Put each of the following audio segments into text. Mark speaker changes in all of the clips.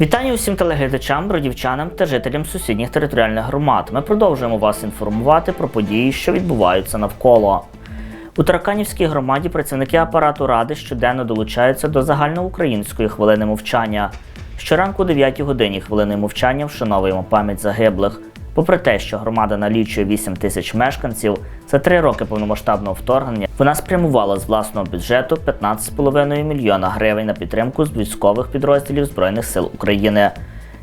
Speaker 1: Вітання усім телеглядачам, бродівчанам та жителям сусідніх територіальних громад. Ми продовжуємо вас інформувати про події, що відбуваються навколо. У Тараканівській громаді працівники апарату ради щоденно долучаються до загальноукраїнської хвилини мовчання. Щоранку о 9 годині хвилини мовчання вшановуємо пам'ять загиблих. Попри те, що громада налічує 8 тисяч мешканців, за три роки повномасштабного вторгнення вона спрямувала з власного бюджету 15,5 мільйона гривень на підтримку з військових підрозділів Збройних сил України.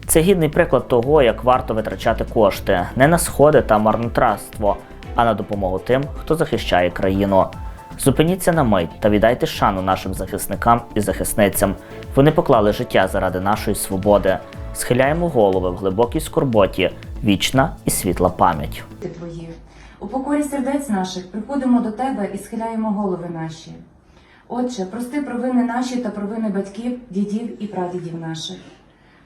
Speaker 1: Це гідний приклад того, як варто витрачати кошти не на сходи та марнотратство, а на допомогу тим, хто захищає країну. Зупиніться на мить та віддайте шану нашим захисникам і захисницям. Вони поклали життя заради нашої свободи. Схиляємо голови в глибокій скорботі, вічна і світла пам'ять.
Speaker 2: Ти Твої. У покорі сердець наших приходимо до Тебе і схиляємо голови наші. Отче, прости провини наші та провини батьків, дідів і прадідів наших.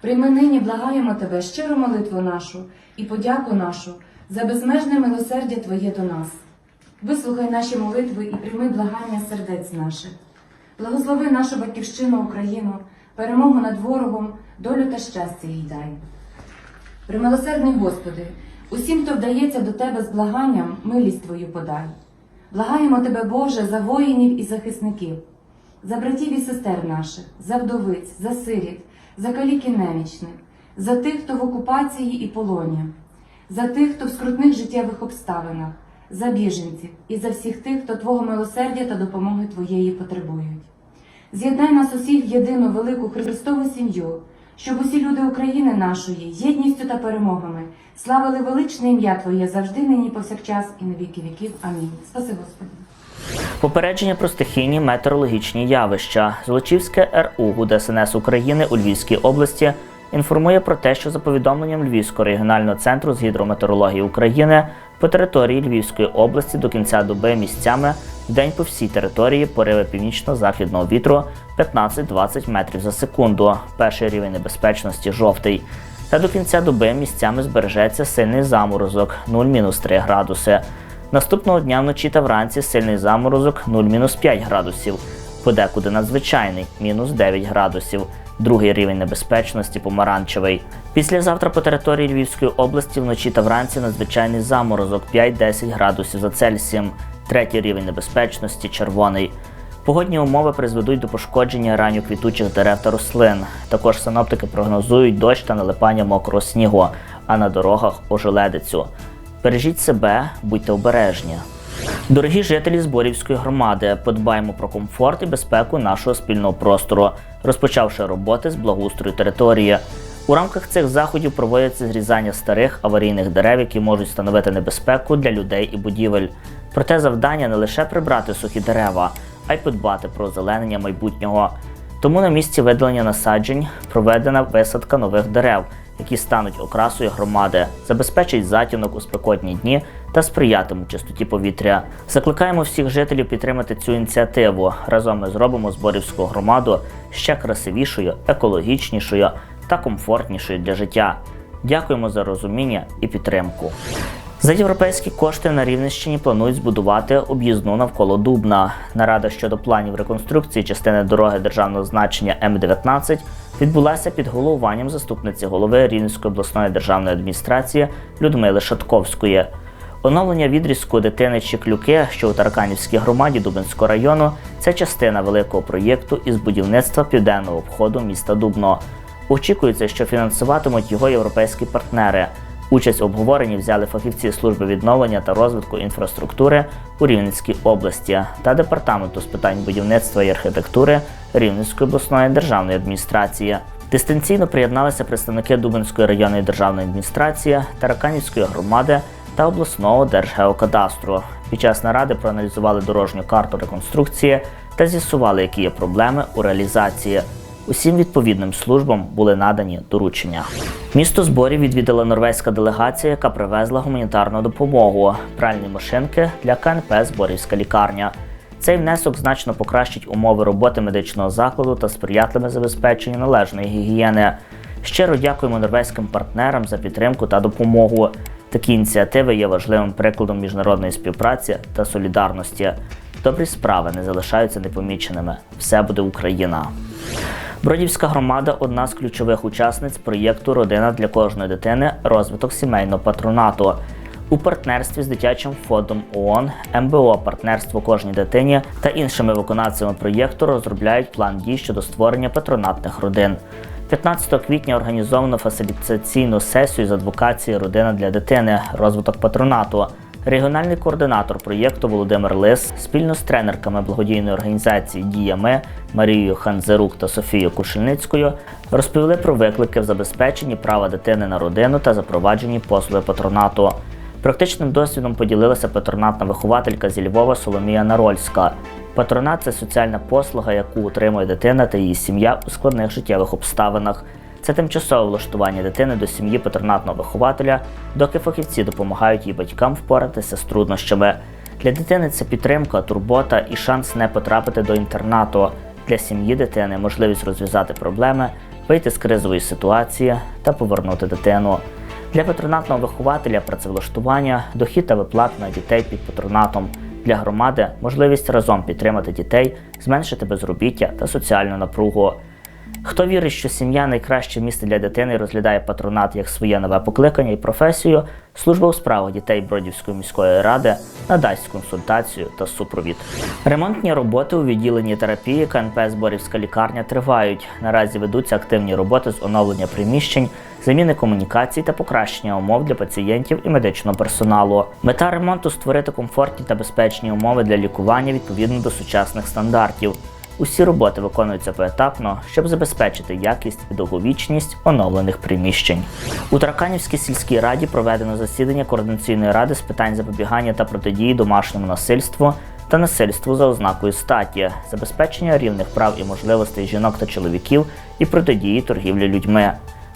Speaker 2: Прийми нині, благаємо Тебе, щиру молитву нашу і подяку нашу за безмежне милосердя Твоє до нас. Вислухай наші молитви і прийми благання сердець наших. Благослови нашу батьківщину Україну, перемогу над ворогом, долю та щастя їй дай. Примилосердний Господи, усім, хто вдається до Тебе з благанням, милість Твою подай. Благаємо Тебе, Боже, за воїнів і захисників, за братів і сестер наших, за вдовиць, за сиріт, за калік і немічних, за тих, хто в окупації і полоні, за тих, хто в скрутних життєвих обставинах, за біженців і за всіх тих, хто Твого милосердя та допомоги Твоєї потребують. З'єднай нас усіх в єдину велику Христову сім'ю, щоб усі люди України нашої єдністю та перемогами славили величне ім'я Твоє завжди, нині, повсякчас і на віки віків. Амінь. Спаси Господи.
Speaker 1: Попередження про стихійні метеорологічні явища. Злочівське РУ ГУДСНС України у Львівській області інформує про те, що за повідомленням Львівського регіонального центру з гідрометеорології України по території Львівської області до кінця доби місцями в день по всій території пориви північно-західного вітру 15-20 метрів за секунду. Перший рівень небезпечності жовтий. Та до кінця доби місцями збережеться сильний заморозок 0-3 градуси. Наступного дня вночі та вранці сильний заморозок 0-5 градусів, подекуди надзвичайний мінус 9 градусів. Другий рівень небезпечності помаранчевий. Післязавтра по території Львівської області вночі та вранці надзвичайний заморозок 5-10 градусів за Цельсієм. Третій рівень небезпечності червоний. Погодні умови призведуть до пошкодження ранньоквітучих дерев та рослин. Також синоптики прогнозують дощ та налипання мокрого снігу, а на дорогах ожеледицю. Бережіть себе, будьте обережні. Дорогі жителі Зборівської громади, подбаємо про комфорт і безпеку нашого спільного простору, розпочавши роботи з благоустрою території. У рамках цих заходів проводяться зрізання старих аварійних дерев, які можуть становити небезпеку для людей і будівель. Проте завдання не лише прибрати сухі дерева, а й подбати про озеленення майбутнього. Тому на місці видалення насаджень проведена висадка нових дерев, які стануть окрасою громади, забезпечать затінок у спекотні дні та сприятимуть чистоті повітря. Закликаємо всіх жителів підтримати цю ініціативу. Разом ми зробимо зборівську громаду ще красивішою, екологічнішою та комфортнішою для життя. Дякуємо за розуміння і підтримку. За європейські кошти на Рівненщині планують збудувати об'їзну навколо Дубна. Нарада щодо планів реконструкції частини дороги державного значення М19 відбулася під головуванням заступниці голови Рівненської обласної державної адміністрації Людмили Шатковської. Оновлення відрізку дитини Чеклюки, що у Тараканівській громаді Дубинського району, це частина великого проєкту із будівництва південного обходу міста Дубно. Очікується, що фінансуватимуть його європейські партнери. Участь в обговоренні взяли фахівці служби відновлення та розвитку інфраструктури у Рівненській області та департаменту з питань будівництва і архітектури Рівненської обласної державної адміністрації. Дистанційно приєдналися представники Дубинської районної державної адміністрації, Тараканівської громади та обласного держгеокадастру. Під час наради проаналізували дорожню карту реконструкції та з'ясували, які є проблеми у реалізації. Усім відповідним службам були надані доручення. Місто зборів відвідала норвезька делегація, яка привезла гуманітарну допомогу, пральні машинки для КНП Зборівська лікарня. Цей внесок значно покращить умови роботи медичного закладу та сприятливе забезпеченню належної гігієни. Щиро дякуємо норвезьким партнерам за підтримку та допомогу. Такі ініціативи є важливим прикладом міжнародної співпраці та солідарності. Добрі справи не залишаються непоміченими. Все буде Україна. Бродівська громада одна з ключових учасниць проєкту Родина для кожної дитини розвиток сімейного патронату. У партнерстві з дитячим фондом ООН, МБО партнерство кожній дитині та іншими виконавцями проєкту розробляють план дій щодо створення патронатних родин. 15 квітня організовано фасилітаційну сесію з адвокації Родина для дитини, розвиток патронату. Регіональний координатор проєкту Володимир Лис спільно з тренерками благодійної організації Діями Марією Ханзерук та Софією Кушельницькою розповіли про виклики в забезпеченні права дитини на родину та запровадженні послуги патронату. Практичним досвідом поділилася патронатна вихователька зі Львова Соломія Нарольська. Патронат це соціальна послуга, яку отримує дитина та її сім'я у складних життєвих обставинах. Це тимчасове влаштування дитини до сім'ї патронатного вихователя, доки фахівці допомагають її батькам впоратися з труднощами. Для дитини це підтримка, турбота і шанс не потрапити до інтернату. Для сім'ї дитини можливість розв'язати проблеми, вийти з кризової ситуації та повернути дитину. Для патронатного вихователя працевлаштування, дохід та виплати на дітей під патронатом. Для громади можливість разом підтримати дітей, зменшити безробіття та соціальну напругу. Хто вірить, що сім'я найкраще місце для дитини розглядає патронат як своє нове покликання і професію, служба у справах дітей Бродівської міської ради надасть консультацію та супровід. Ремонтні роботи у відділенні терапії КНП Зборівська лікарня тривають. Наразі ведуться активні роботи з оновлення приміщень, заміни комунікацій та покращення умов для пацієнтів і медичного персоналу. Мета ремонту створити комфортні та безпечні умови для лікування відповідно до сучасних стандартів. Усі роботи виконуються поетапно, щоб забезпечити якість і довговічність оновлених приміщень. У Тараканівській сільській раді проведено засідання координаційної ради з питань запобігання та протидії домашньому насильству та насильству за ознакою статі, забезпечення рівних прав і можливостей жінок та чоловіків і протидії торгівлі людьми.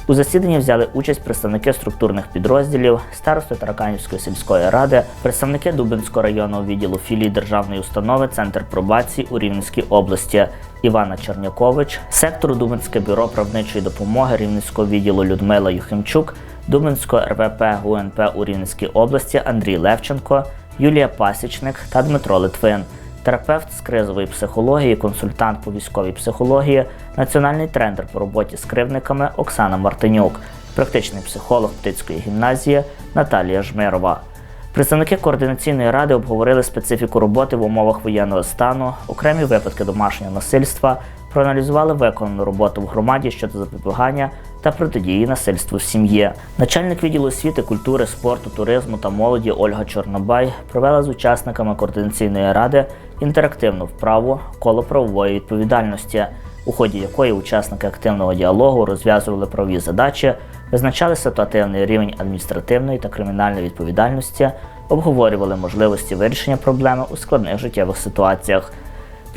Speaker 1: У засіданні взяли участь представники структурних підрозділів, старости Тараканівської сільської ради, представники Дубинського районного відділу філії державної установи Центр пробації у Рівненській області Івана Чернякович, сектору Дубинське бюро правничої допомоги Рівненського відділу Людмила Юхимчук, Дубинського РВП ГУНП у Рівненській області Андрій Левченко, Юлія Пасічник та Дмитро Литвин терапевт з кризової психології, консультант по військовій психології, національний тренер по роботі з кривниками Оксана Мартинюк, практичний психолог Птицької гімназії Наталія Жмирова. Представники координаційної ради обговорили специфіку роботи в умовах воєнного стану, окремі випадки домашнього насильства, проаналізували виконану роботу в громаді щодо запобігання та протидії насильству в сім'ї. Начальник відділу освіти, культури, спорту, туризму та молоді Ольга Чорнобай провела з учасниками координаційної ради інтерактивну вправу коло правової відповідальності, у ході якої учасники активного діалогу розв'язували правові задачі, визначали ситуативний рівень адміністративної та кримінальної відповідальності, обговорювали можливості вирішення проблеми у складних життєвих ситуаціях.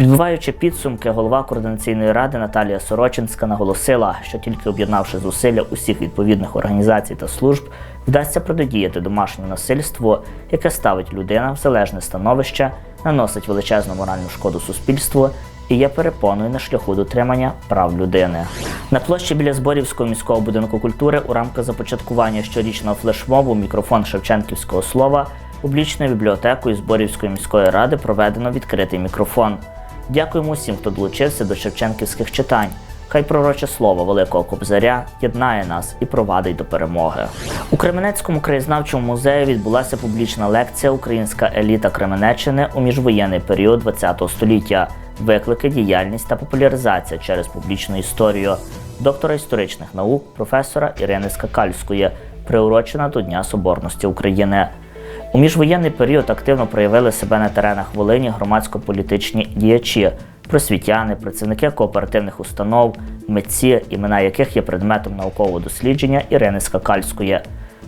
Speaker 1: Підбиваючи підсумки, голова координаційної ради Наталія Сорочинська наголосила, що тільки об'єднавши зусилля усіх відповідних організацій та служб, вдасться протидіяти домашньому насильству, яке ставить людина в залежне становище, наносить величезну моральну шкоду суспільству і є перепоною на шляху дотримання прав людини. На площі біля Зборівського міського будинку культури у рамках започаткування щорічного флешмобу мікрофон Шевченківського слова публічною бібліотекою Зборівської міської ради проведено відкритий мікрофон. Дякуємо усім, хто долучився до шевченківських читань. Хай пророче слово Великого Кобзаря єднає нас і провадить до перемоги. У Кременецькому краєзнавчому музеї відбулася публічна лекція Українська еліта Кременеччини у міжвоєнний період ХХ століття. Виклики, діяльність та популяризація через публічну історію доктора історичних наук, професора Ірини Скакальської, приурочена до Дня Соборності України. У міжвоєнний період активно проявили себе на теренах Волині громадсько-політичні діячі, просвітяни, працівники кооперативних установ, митці, імена яких є предметом наукового дослідження Ірини Скакальської.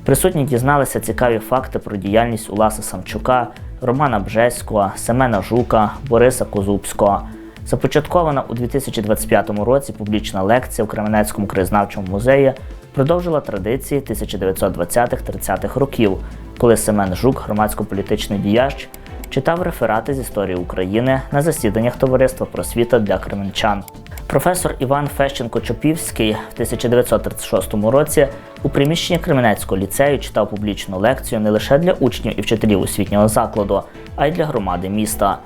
Speaker 1: Присутні дізналися цікаві факти про діяльність Уласа Самчука, Романа Бжеського, Семена Жука, Бориса Козубського. Започаткована у 2025 році публічна лекція в Кременецькому краєзнавчому музеї продовжила традиції 1920-30-х років, коли Семен Жук, громадсько-політичний діяч, читав реферати з історії України на засіданнях Товариства просвіта для кременчан. Професор Іван Фещенко-Чопівський в 1936 році у приміщенні Кременецького ліцею читав публічну лекцію не лише для учнів і вчителів освітнього закладу, а й для громади міста.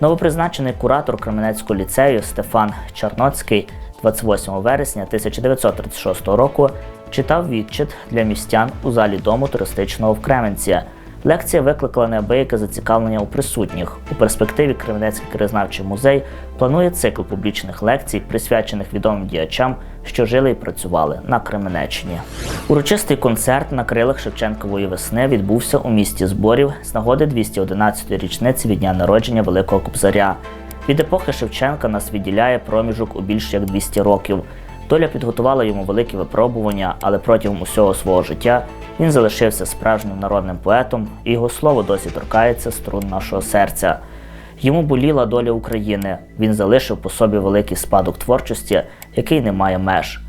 Speaker 1: Новопризначений куратор Кременецького ліцею Стефан Чарноцький 28 вересня 1936 року читав відчит для містян у залі дому туристичного в Кременці. Лекція викликала неабияке зацікавлення у присутніх. У перспективі Кременецький краєзнавчий музей планує цикл публічних лекцій, присвячених відомим діячам, що жили і працювали на Кременеччині. Урочистий концерт на крилах Шевченкової весни відбувся у місті зборів з нагоди 211-ї річниці від дня народження Великого Кобзаря. Від епохи Шевченка нас відділяє проміжок у більш як 200 років. Доля підготувала йому великі випробування, але протягом усього свого життя він залишився справжнім народним поетом, і його слово досі торкається струн нашого серця. Йому боліла доля України. Він залишив по собі великий спадок творчості, який не має меж.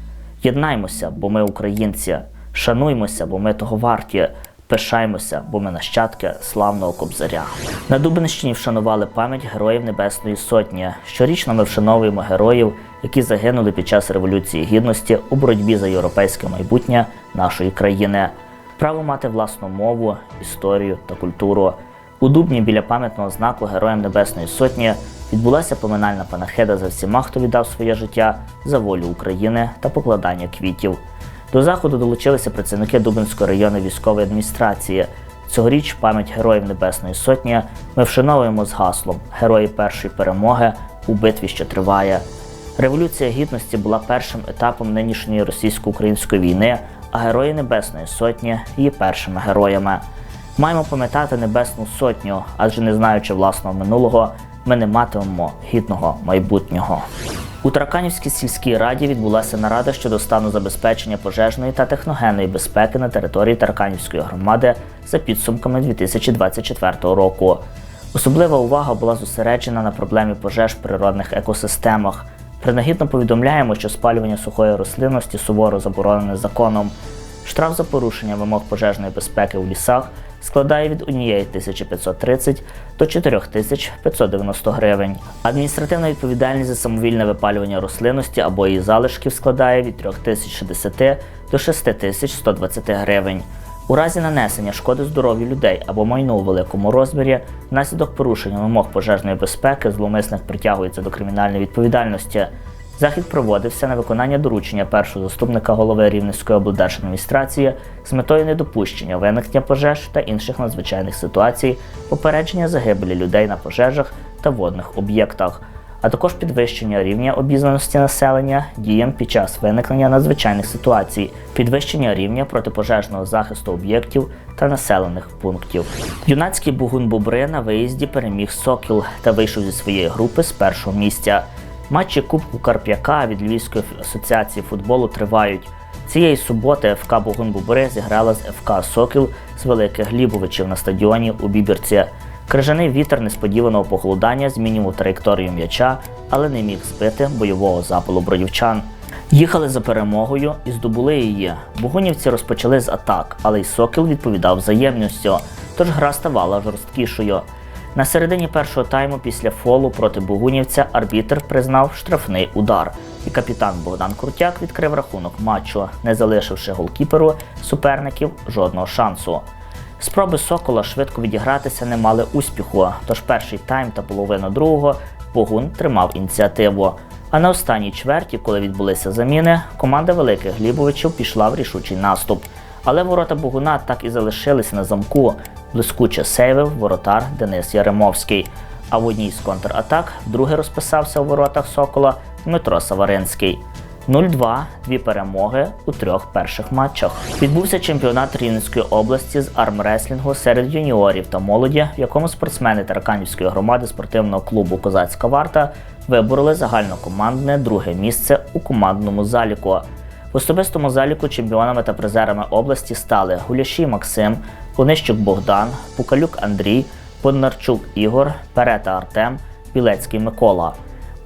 Speaker 1: Єднаймося, бо ми українці. Шануймося, бо ми того варті. Пишаймося, бо ми нащадки славного кобзаря. На Дубинщині вшанували пам'ять героїв Небесної Сотні. Щорічно ми вшановуємо героїв, які загинули під час Революції Гідності у боротьбі за європейське майбутнє нашої країни. Право мати власну мову, історію та культуру. У Дубні біля пам'ятного знаку Героям Небесної Сотні відбулася поминальна панахида за всіма, хто віддав своє життя за волю України та покладання квітів. До заходу долучилися працівники Дубинської районної військової адміністрації. Цьогоріч пам'ять Героїв Небесної Сотні ми вшановуємо з гаслом Герої першої перемоги у битві, що триває. Революція Гідності була першим етапом нинішньої російсько-української війни, а Герої Небесної Сотні її першими героями. Маємо пам'ятати Небесну Сотню, адже не знаючи власного минулого, ми не матимемо гідного майбутнього. У Тараканівській сільській раді відбулася нарада щодо стану забезпечення пожежної та техногенної безпеки на території Тараканівської громади за підсумками 2024 року. Особлива увага була зосереджена на проблемі пожеж в природних екосистемах. Принагідно повідомляємо, що спалювання сухої рослинності суворо заборонене законом. Штраф за порушення вимог пожежної безпеки у лісах складає від 1530 до 4590 гривень. Адміністративна відповідальність за самовільне випалювання рослинності або її залишків складає від 3060 до 6120 гривень. У разі нанесення шкоди здоров'ю людей або майну у великому розмірі внаслідок порушення вимог пожежної безпеки зловмисник притягується до кримінальної відповідальності. Захід проводився на виконання доручення першого заступника голови Рівненської облдержадміністрації з метою недопущення виникнення пожеж та інших надзвичайних ситуацій, попередження загибелі людей на пожежах та водних об'єктах, а також підвищення рівня обізнаності населення діям під час виникнення надзвичайних ситуацій, підвищення рівня протипожежного захисту об'єктів та населених пунктів. Юнацький бугун Бобри на виїзді переміг Сокіл та вийшов зі своєї групи з першого місця. Матчі Кубку Карп'яка від Львівської асоціації футболу тривають. Цієї суботи ФК Богун Бубри зіграла з ФК Сокіл з Великих Глібовичів на стадіоні у Бібірці. Крижаний вітер несподіваного похолодання змінював траєкторію м'яча, але не міг збити бойового запалу бродівчан. Їхали за перемогою і здобули її. Бугунівці розпочали з атак, але й Сокіл відповідав взаємністю, тож гра ставала жорсткішою. На середині першого тайму після фолу проти Бугунівця арбітр признав штрафний удар, і капітан Богдан Крутяк відкрив рахунок матчу, не залишивши голкіперу суперників жодного шансу. Спроби Сокола швидко відігратися не мали успіху, тож перший тайм та половину другого Богун тримав ініціативу. А на останній чверті, коли відбулися заміни, команда великих Глібовичів пішла в рішучий наступ. Але ворота Богуна так і залишилися на замку. Блискуче сейвив воротар Денис Яремовський. А в одній з контратак вдруге розписався у воротах Сокола Дмитро Саваринський. 0-2 – дві перемоги у трьох перших матчах. Відбувся чемпіонат Рівненської області з армреслінгу серед юніорів та молоді, в якому спортсмени Тараканівської громади спортивного клубу Козацька варта вибороли загальнокомандне друге місце у командному заліку. В особистому заліку чемпіонами та призерами області стали Гуляшій Максим, Онищук Богдан, Пукалюк Андрій, Поднарчук Ігор, Перета Артем, Білецький Микола.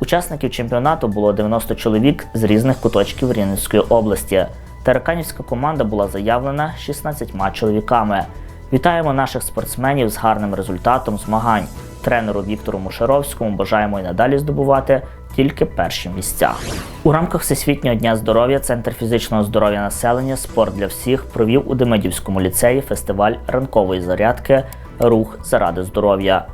Speaker 1: Учасників чемпіонату було 90 чоловік з різних куточків Рівненської області. Тараканівська команда була заявлена 16 чоловіками. Вітаємо наших спортсменів з гарним результатом змагань. Тренеру Віктору Мушаровському бажаємо і надалі здобувати тільки перші місця. У рамках Всесвітнього дня здоров'я Центр фізичного здоров'я населення Спорт для всіх провів у Демидівському ліцеї фестиваль ранкової зарядки Рух заради здоров'я.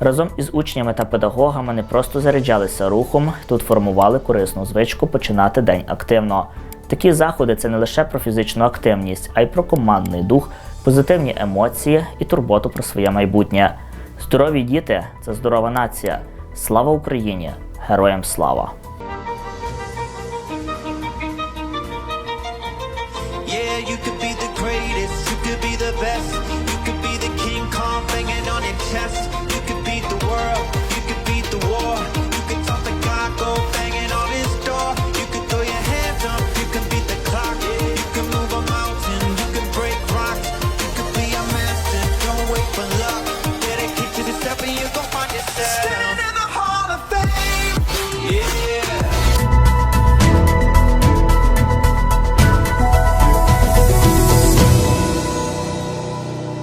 Speaker 1: Разом із учнями та педагогами не просто заряджалися рухом, тут формували корисну звичку починати день активно. Такі заходи це не лише про фізичну активність, а й про командний дух, позитивні емоції і турботу про своє майбутнє. Здорові діти це здорова нація. Слава Україні! Героям слава!